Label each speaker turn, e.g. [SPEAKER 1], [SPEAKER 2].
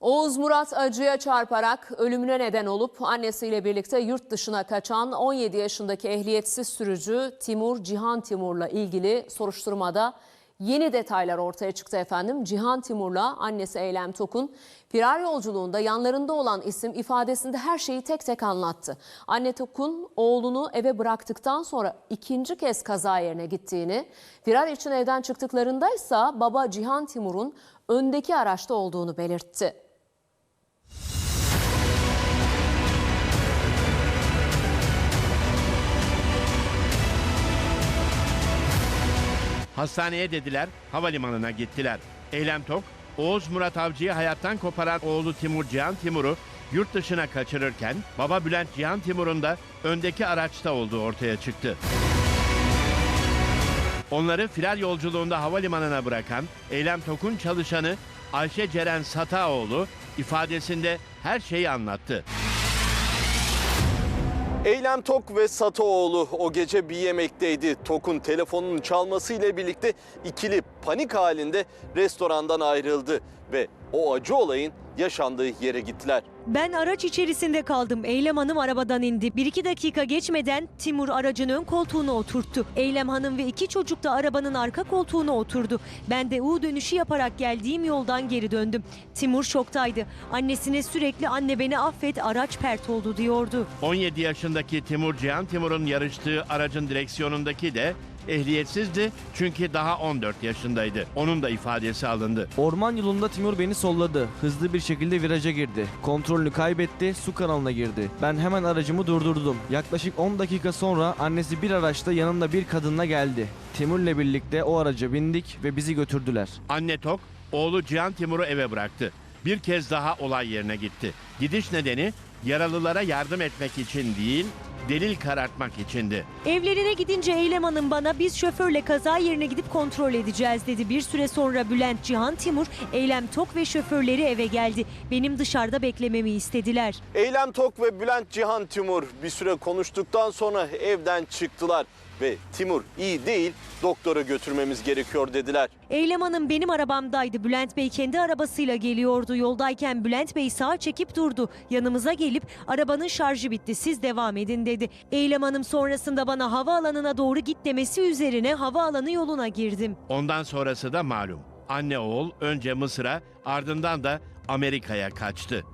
[SPEAKER 1] Oğuz Murat acıya çarparak ölümüne neden olup annesiyle birlikte yurt dışına kaçan 17 yaşındaki ehliyetsiz sürücü Timur Cihan Timur'la ilgili soruşturmada yeni detaylar ortaya çıktı efendim. Cihan Timur'la annesi Eylem Tokun firar yolculuğunda yanlarında olan isim ifadesinde her şeyi tek tek anlattı. Anne Tokun oğlunu eve bıraktıktan sonra ikinci kez kaza yerine gittiğini, firar için evden çıktıklarında ise baba Cihan Timur'un öndeki araçta olduğunu belirtti.
[SPEAKER 2] Hastaneye dediler, havalimanına gittiler. Eylem Tok, Oğuz Murat Avcı'yı hayattan koparan oğlu Timur Cihan Timur'u yurt dışına kaçırırken baba Bülent Cihan Timur'un da öndeki araçta olduğu ortaya çıktı. Onları firar yolculuğunda havalimanına bırakan Eylem Tok'un çalışanı Ayşe Ceren Sataoğlu ifadesinde her şeyi anlattı.
[SPEAKER 3] Eylem Tok ve Sataoğlu o gece bir yemekteydi. Tok'un telefonunun çalmasıyla birlikte ikili panik halinde restorandan ayrıldı ve o acı olayın yaşandığı yere gittiler.
[SPEAKER 4] Ben araç içerisinde kaldım. Eylem Hanım arabadan indi. Bir iki dakika geçmeden Timur aracın ön koltuğuna oturttu. Eylem Hanım ve iki çocuk da arabanın arka koltuğuna oturdu. Ben de U dönüşü yaparak geldiğim yoldan geri döndüm. Timur şoktaydı. Annesine sürekli anne beni affet araç pert oldu diyordu.
[SPEAKER 2] 17 yaşındaki Timur Cihan Timur'un yarıştığı aracın direksiyonundaki de ehliyetsizdi çünkü daha 14 yaşındaydı. Onun da ifadesi alındı.
[SPEAKER 5] Orman yolunda Timur beni solladı. Hızlı bir şekilde viraja girdi. Kontrolünü kaybetti, su kanalına girdi. Ben hemen aracımı durdurdum. Yaklaşık 10 dakika sonra annesi bir araçta yanında bir kadınla geldi. Timur'le birlikte o araca bindik ve bizi götürdüler.
[SPEAKER 2] Anne Tok, oğlu Cihan Timur'u eve bıraktı. Bir kez daha olay yerine gitti. Gidiş nedeni yaralılara yardım etmek için değil, delil karartmak içindi.
[SPEAKER 4] Evlerine gidince Eylem Hanım bana biz şoförle kaza yerine gidip kontrol edeceğiz dedi. Bir süre sonra Bülent Cihan Timur, Eylem Tok ve şoförleri eve geldi. Benim dışarıda beklememi istediler.
[SPEAKER 3] Eylem Tok ve Bülent Cihan Timur bir süre konuştuktan sonra evden çıktılar ve Timur iyi değil doktora götürmemiz gerekiyor dediler.
[SPEAKER 4] Eylem Hanım benim arabamdaydı. Bülent Bey kendi arabasıyla geliyordu. Yoldayken Bülent Bey sağa çekip durdu. Yanımıza gelip arabanın şarjı bitti siz devam edin dedi. Eylem Hanım sonrasında bana havaalanına doğru git demesi üzerine havaalanı yoluna girdim.
[SPEAKER 2] Ondan sonrası da malum. Anne oğul önce Mısır'a ardından da Amerika'ya kaçtı.